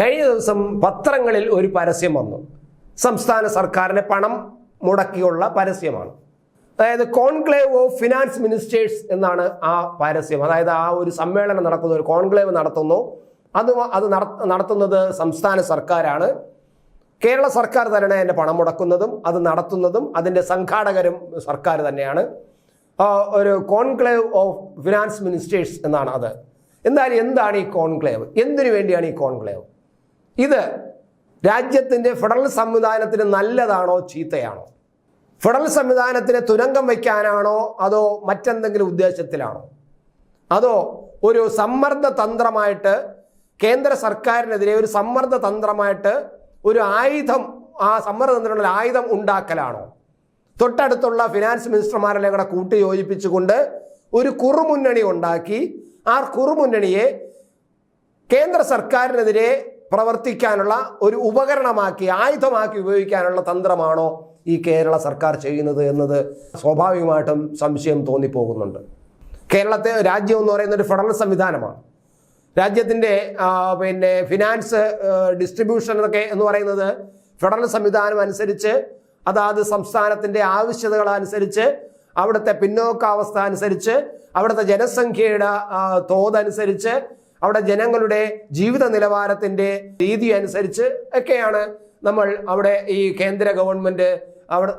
കഴിഞ്ഞ ദിവസം പത്രങ്ങളിൽ ഒരു പരസ്യം വന്നു. സംസ്ഥാന സർക്കാരിന് പണം മുടക്കിയുള്ള പരസ്യമാണ്. അതായത് കോൺക്ലേവ് ഓഫ് ഫിനാൻസ് മിനിസ്റ്റേഴ്സ് എന്നാണ് ആ പരസ്യം. അതായത് ആ ഒരു സമ്മേളനം നടക്കുന്ന ഒരു കോൺക്ലേവ് നടത്തുന്നു. അത് അത് നട- നടത്തുന്നത് സംസ്ഥാന സർക്കാരാണ്. കേരള സർക്കാർ തന്നെയാണ് അതിന്റെ പണം മുടക്കുന്നതും അത് നടത്തുന്നതും അതിന്റെ സംഘാടകരും സർക്കാർ തന്നെയാണ്. ഒരു കോൺക്ലേവ് ഓഫ് ഫിനാൻസ് മിനിസ്റ്റേഴ്സ് എന്നാണ് അത്. എന്തായാലും എന്താണ് ഈ കോൺക്ലേവ്? എന്തിനു വേണ്ടിയാണ് ഈ കോൺക്ലേവ്? ഇത് രാജ്യത്തിന്റെ ഫെഡറൽ സംവിധാനത്തിന് നല്ലതാണോ ചീത്തയാണോ? ഫെഡറൽ സംവിധാനത്തിന് തുരങ്കം വയ്ക്കാനാണോ അതോ മറ്റെന്തെങ്കിലും ഉദ്ദേശത്തിലാണോ? അതോ ഒരു സമ്മർദ്ദ തന്ത്രമായിട്ട് കേന്ദ്ര സർക്കാരിനെതിരെ ഒരു സമ്മർദ്ദ തന്ത്രമായിട്ട് ഒരു ആയുധം ആ സമ്മർദ്ദ തന്ത്രങ്ങളിൽ ആയുധം ഉണ്ടാക്കലാണോ? തൊട്ടടുത്തുള്ള ഫിനാൻസ് മിനിസ്റ്റർമാരെല്ലാം കൂടെ കൂട്ടി യോജിപ്പിച്ചുകൊണ്ട് ഒരു കുറുമുന്നണി ഉണ്ടാക്കി ആ കുറുമുന്നണിയെ കേന്ദ്ര സർക്കാരിനെതിരെ പ്രവർത്തിക്കാനുള്ള ഒരു ഉപകരണമാക്കി ആയുധമാക്കി ഉപയോഗിക്കാനുള്ള തന്ത്രമാണോ ഈ കേരള സർക്കാർ ചെയ്യുന്നത് എന്നത് സ്വാഭാവികമായിട്ടും സംശയം തോന്നിപ്പോകുന്നുണ്ട്. കേരളത്തെ രാജ്യം എന്ന് പറയുന്ന ഒരു ഫെഡറൽ സംവിധാനമാണ്. രാജ്യത്തിന്റെ പിന്നെ ഫിനാൻസ് ഡിസ്ട്രിബ്യൂഷൻ എന്നൊക്കെ എന്ന് പറയുന്നത് ഫെഡറൽ സംവിധാനം അനുസരിച്ച് അതാത് സംസ്ഥാനത്തിന്റെ ആവശ്യതകൾ അനുസരിച്ച് അവിടുത്തെ പിന്നോക്കാവസ്ഥ അനുസരിച്ച് അവിടുത്തെ ജനസംഖ്യയുടെ തോതനുസരിച്ച് അവിടെ ജനങ്ങളുടെ ജീവിത നിലവാരത്തിന്റെ രീതി അനുസരിച്ച് ഒക്കെയാണ് നമ്മൾ അവിടെ ഈ കേന്ദ്ര ഗവൺമെന്റ് അവിടെ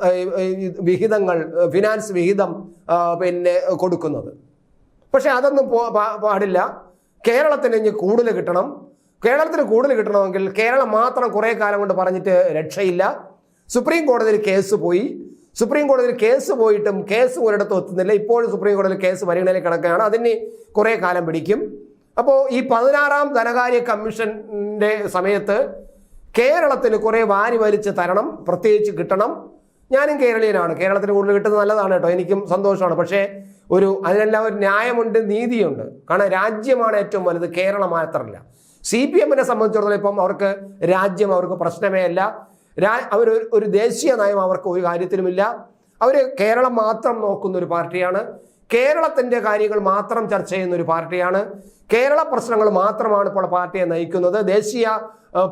വിഹിതങ്ങൾ ഫിനാൻസ് വിഹിതം പിന്നെ കൊടുക്കുന്നത്. പക്ഷെ അതൊന്നും പാടില്ല. കേരളത്തിന് ഇനി കൂടുതൽ കിട്ടണം. കേരളത്തിന് കൂടുതൽ കിട്ടണമെങ്കിൽ കേരളം മാത്രം കുറേ കാലം കൊണ്ട് പറഞ്ഞിട്ട് രക്ഷയില്ല. സുപ്രീം കോടതിയിൽ കേസ് പോയി. സുപ്രീം കോടതിയിൽ കേസ് പോയിട്ടും കേസ് ഒരിടത്തും എത്തുന്നില്ല. ഇപ്പോഴും സുപ്രീം കോടതിയിൽ കേസ് പരിഗണനയിൽ കിടക്കുകയാണ്. അതിന് കുറേ കാലം പിടിക്കും. അപ്പോൾ ഈ പതിനാറാം ധനകാര്യ കമ്മീഷന്റെ സമയത്ത് കേരളത്തിന് കുറേ വാരി വലിച്ച് തരണം പ്രത്യേകിച്ച് കിട്ടണം. ഞാനും കേരളീയനാണ്. കേരളത്തിന് കൂടുതൽ കിട്ടുന്നത് നല്ലതാണ് കേട്ടോ. എനിക്കും സന്തോഷമാണ്. പക്ഷേ ഒരു അതിനെല്ലാം ഒരു ന്യായമുണ്ട് നീതിയുണ്ട്. കാരണം രാജ്യമാണ് ഏറ്റവും വലുത്. കേരളം മാത്രമല്ല. സി പി എമ്മിനെ സംബന്ധിച്ചിടത്തോളം ഇപ്പം അവർക്ക് രാജ്യം അവർക്ക് പ്രശ്നമേ അല്ല. അവർ ഒരു ദേശീയ നയം അവർക്ക് ഒരു കാര്യത്തിലുമില്ല. അവർ കേരളം മാത്രം നോക്കുന്ന ഒരു പാർട്ടിയാണ്. കേരളത്തിന്റെ കാര്യങ്ങൾ മാത്രം ചർച്ച ചെയ്യുന്ന ഒരു പാർട്ടിയാണ്. കേരള പ്രശ്നങ്ങൾ മാത്രമാണ് ഇപ്പോൾ പാർട്ടിയെ നയിക്കുന്നത്. ദേശീയ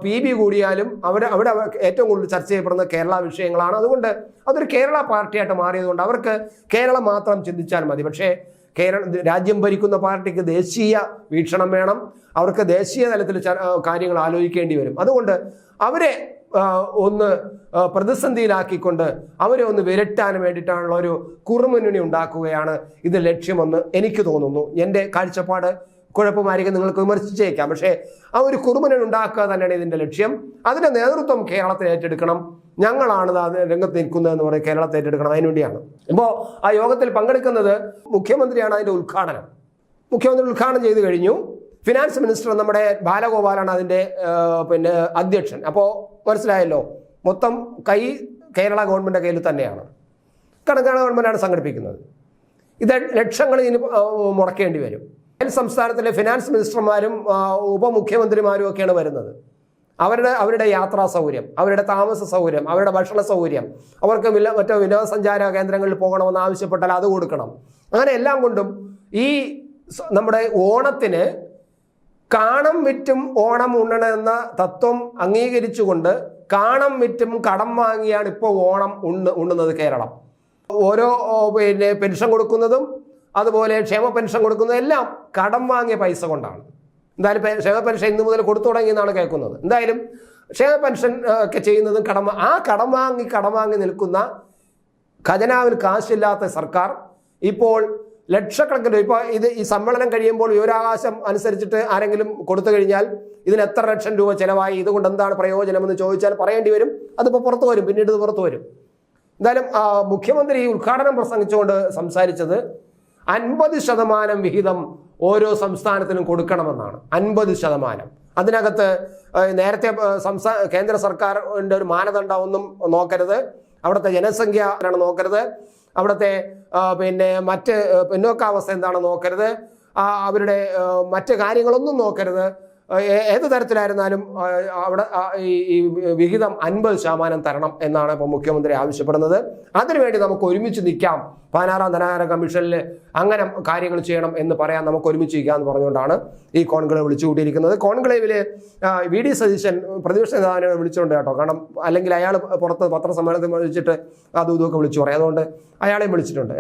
പി ബി കൂടിയാലും അവിടെ അവിടെ ഏറ്റവും കൂടുതൽ ചർച്ച ചെയ്യപ്പെടുന്നത് കേരള വിഷയങ്ങളാണ്. അതുകൊണ്ട് അതൊരു കേരള പാർട്ടിയായിട്ട് മാറിയതുകൊണ്ട് അവർക്ക് കേരളം മാത്രം ചിന്തിച്ചാൽ മതി. പക്ഷേ കേരള രാജ്യം ഭരിക്കുന്ന പാർട്ടിക്ക് ദേശീയ വീക്ഷണം വേണം. അവർക്ക് ദേശീയ തലത്തിൽ കാര്യങ്ങൾ ആലോചിക്കേണ്ടി വരും. അതുകൊണ്ട് അവരെ ഒന്ന് പ്രതിസന്ധിയിലാക്കിക്കൊണ്ട് അവരെ ഒന്ന് വിരട്ടാൻ വേണ്ടിയിട്ടാണുള്ള ഒരു കുറുമുന്നണി ഉണ്ടാക്കുകയാണ്. ഇത് ലക്ഷ്യമെന്ന് എനിക്ക് തോന്നുന്നു. എന്റെ കാഴ്ചപ്പാട് കുഴപ്പമായിരിക്കും. നിങ്ങൾക്ക് വിമർശിച്ചേക്കാം. പക്ഷേ ആ ഒരു കുറുമുന്നണി ഉണ്ടാക്കുക തന്നെയാണ് ഇതിന്റെ ലക്ഷ്യം. അതിന്റെ നേതൃത്വം കേരളത്തിൽ ഏറ്റെടുക്കണം. ഞങ്ങളാണ് രംഗത്ത് നിൽക്കുന്നതെന്ന് പറയും കേരളത്തെ ഏറ്റെടുക്കണം. അതിനുവേണ്ടിയാണ് ഇപ്പോൾ ആ യോഗത്തിൽ പങ്കെടുക്കുന്നത് മുഖ്യമന്ത്രിയാണ് അതിന്റെ ഉദ്ഘാടനം. മുഖ്യമന്ത്രി ഉദ്ഘാടനം ചെയ്തു കഴിഞ്ഞു. ഫിനാൻസ് മിനിസ്റ്റർ നമ്മുടെ ബാലഗോപാലാണ് അതിന്റെ പിന്നെ അധ്യക്ഷൻ. അപ്പോൾ മനസ്സിലായല്ലോ മൊത്തം കൈ കേരള ഗവൺമെന്റ് കയ്യിൽ തന്നെയാണ്. കാരണം കേരള ഗവൺമെന്റാണ് സംഘടിപ്പിക്കുന്നത്. ഇത് ലക്ഷങ്ങൾ ഇതിന് മുടക്കേണ്ടി വരും. സംസ്ഥാനത്തിലെ ഫിനാൻസ് മിനിസ്റ്റർമാരും ഉപമുഖ്യമന്ത്രിമാരും ഒക്കെയാണ് വരുന്നത്. അവരുടെ അവരുടെ യാത്രാ സൗകര്യം അവരുടെ താമസ സൗകര്യം അവരുടെ ഭക്ഷണ സൗകര്യം അവർക്ക് വില മറ്റോ വിനോദസഞ്ചാര കേന്ദ്രങ്ങളിൽ പോകണമെന്ന് ആവശ്യപ്പെട്ടാൽ അത് കൊടുക്കണം. അങ്ങനെ എല്ലാം കൊണ്ടും ഈ നമ്മുടെ ഓണത്തിന് കാണം വിറ്റും ഓണം ഉണ്ണണമെന്ന തത്വം അംഗീകരിച്ചുകൊണ്ട് കാണം വിറ്റും കടം വാങ്ങിയാണ് ഇപ്പോൾ ഓണം ഉണ്ണ് ഉണ്ണുന്നത് കേരളം. ഓരോ പിന്നെ പെൻഷൻ കൊടുക്കുന്നതും അതുപോലെ ക്ഷേമ പെൻഷൻ കൊടുക്കുന്നതും എല്ലാം കടം വാങ്ങിയ പൈസ കൊണ്ടാണ്. എന്തായാലും ക്ഷേമ പെൻഷൻ ഇന്ന് മുതൽ കൊടുത്തു തുടങ്ങിയെന്നാണ് കേൾക്കുന്നത്. എന്തായാലും ക്ഷേമ പെൻഷൻ ഒക്കെ ചെയ്യുന്നതും കടം ആ കടം വാങ്ങി കടം വാങ്ങി നിൽക്കുന്ന ഖജനാവിൽ കാശില്ലാത്ത സർക്കാർ ഇപ്പോൾ ലക്ഷക്കണക്കിന് ഇപ്പോൾ ഇത് ഈ സമ്മേളനം കഴിയുമ്പോൾ വിവരാവകാശം അനുസരിച്ചിട്ട് ആരെങ്കിലും കൊടുത്തു കഴിഞ്ഞാൽ ഇതിന് എത്ര ലക്ഷം രൂപ ചിലവായി ഇതുകൊണ്ട് എന്താണ് പ്രയോജനമെന്ന് ചോദിച്ചാൽ പറയേണ്ടി വരും. അതിപ്പോൾ പുറത്തു വരും പിന്നീട് ഇത് പുറത്തു വരും. എന്തായാലും മുഖ്യമന്ത്രി ഈ ഉദ്ഘാടനം പ്രസംഗിച്ചുകൊണ്ട് സംസാരിച്ചത് അൻപത് ശതമാനം വിഹിതം ഓരോ സംസ്ഥാനത്തിനും കൊടുക്കണമെന്നാണ്. അൻപത് ശതമാനം. അതിനകത്ത് നേരത്തെ സംസ്ഥാന കേന്ദ്ര സർക്കാരിന്റെ ഒരു മാനദണ്ഡം ഒന്നും നോക്കരുത്. അവിടുത്തെ ജനസംഖ്യ നോക്കരുത്. അവിടുത്തെ പിന്നെ മറ്റ് പിന്നോക്കാവസ്ഥ എന്താണ് നോക്കരുത്. അവരുടെ മറ്റു കാര്യങ്ങളൊന്നും നോക്കരുത്. ഏത് തരത്തിലായിരുന്നാലും അവിടെ ഈ വിഹിതം അൻപത് ശതമാനം തരണം എന്നാണ് ഇപ്പോൾ മുഖ്യമന്ത്രി ആവശ്യപ്പെടുന്നത്. അതിനുവേണ്ടി നമുക്ക് ഒരുമിച്ച് നിൽക്കാം. പതിനാറാം ധനകാര്യ കമ്മീഷനിൽ അങ്ങനെ കാര്യങ്ങൾ ചെയ്യണം എന്ന് പറയാൻ നമുക്ക് ഒരുമിച്ച് നിൽക്കാം എന്ന് പറഞ്ഞുകൊണ്ടാണ് ഈ കോൺക്ലേവ് വിളിച്ചു കൂട്ടിയിരിക്കുന്നത് കോൺക്ലേവിൽ വി ഡി സതീശൻ പ്രതിപക്ഷ നേതാവിനെ വിളിച്ചുകൊണ്ട് കേട്ടോ. കാരണം അല്ലെങ്കിൽ അയാൾ പുറത്ത് പത്രസമ്മേളനത്തിൽ വിളിച്ചിട്ട് അതും ഇതുമൊക്കെ വിളിച്ചു പറയും. അതുകൊണ്ട് അയാളെയും വിളിച്ചിട്ടുണ്ട്.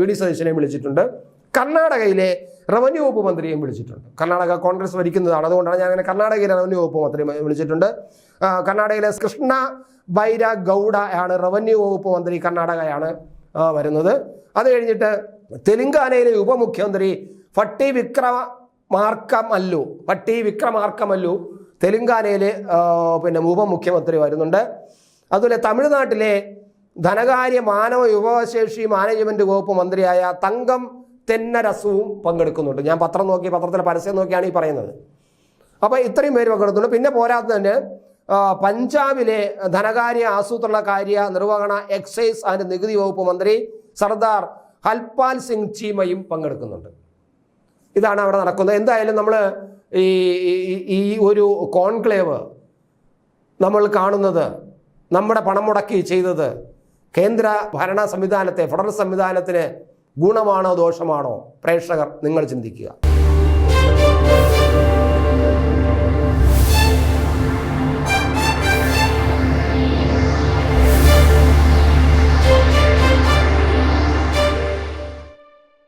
വി ഡി സതീശനെയും വിളിച്ചിട്ടുണ്ട്. കർണാടകയിലെ റവന്യൂ വകുപ്പ് മന്ത്രിയെയും വിളിച്ചിട്ടുണ്ട്. കർണാടക കോൺഗ്രസ് ഭരിക്കുന്നതാണ്. അതുകൊണ്ടാണ് ഞാൻ അങ്ങനെ കർണാടകയിലെ റവന്യൂ വകുപ്പ് മന്ത്രി വിളിച്ചിട്ടുണ്ട്. കർണാടകയിലെ കൃഷ്ണ ബൈര ഗൗഡ ആണ് റവന്യൂ വകുപ്പ് മന്ത്രി കർണാടകയാണ് വരുന്നത്. അത് കഴിഞ്ഞിട്ട് തെലുങ്കാനയിലെ ഉപമുഖ്യമന്ത്രി ഫട്ടി വിക്രമ മാർക്കമല്ലു ഫട്ടി വിക്രമാർക്കമല്ലു തെലുങ്കാനയിലെ പിന്നെ ഉപമുഖ്യമന്ത്രി വരുന്നുണ്ട്. അതുപോലെ തമിഴ്നാട്ടിലെ ധനകാര്യ മാനവ വിഭവശേഷി മാനേജ്മെന്റ് വകുപ്പ് മന്ത്രിയായ തങ്കം തെന്നരസവും പങ്കെടുക്കുന്നുണ്ട്. ഞാൻ പത്രം നോക്കി പത്രത്തിലെ പരസ്യം നോക്കിയാണ് ഈ പറയുന്നത്. അപ്പോൾ ഇത്രയും പേര് പങ്കെടുത്തുള്ളൂ പിന്നെ പോരാതെ തന്നെ പഞ്ചാബിലെ ധനകാര്യ ആസൂത്രണ കാര്യ നിർവഹണ എക്സൈസ് ആൻഡ് നികുതി വകുപ്പ് മന്ത്രി സർദാർ ഹൽപാൽ സിംഗ് ചീമയും പങ്കെടുക്കുന്നുണ്ട്. ഇതാണ് അവിടെ നടക്കുന്നത്. എന്തായാലും നമ്മൾ ഈ- ഈ ഒരു കോൺക്ലേവ് നമ്മൾ കാണുന്നത് നമ്മുടെ പണം മുടക്കി ചെയ്തത് കേന്ദ്ര ഭരണ സംവിധാനത്തെ ഫെഡറൽ സംവിധാനത്തിന് ഗുണമാണോ ദോഷമാണോ? പ്രേക്ഷകർ നിങ്ങൾ ചിന്തിക്കുക.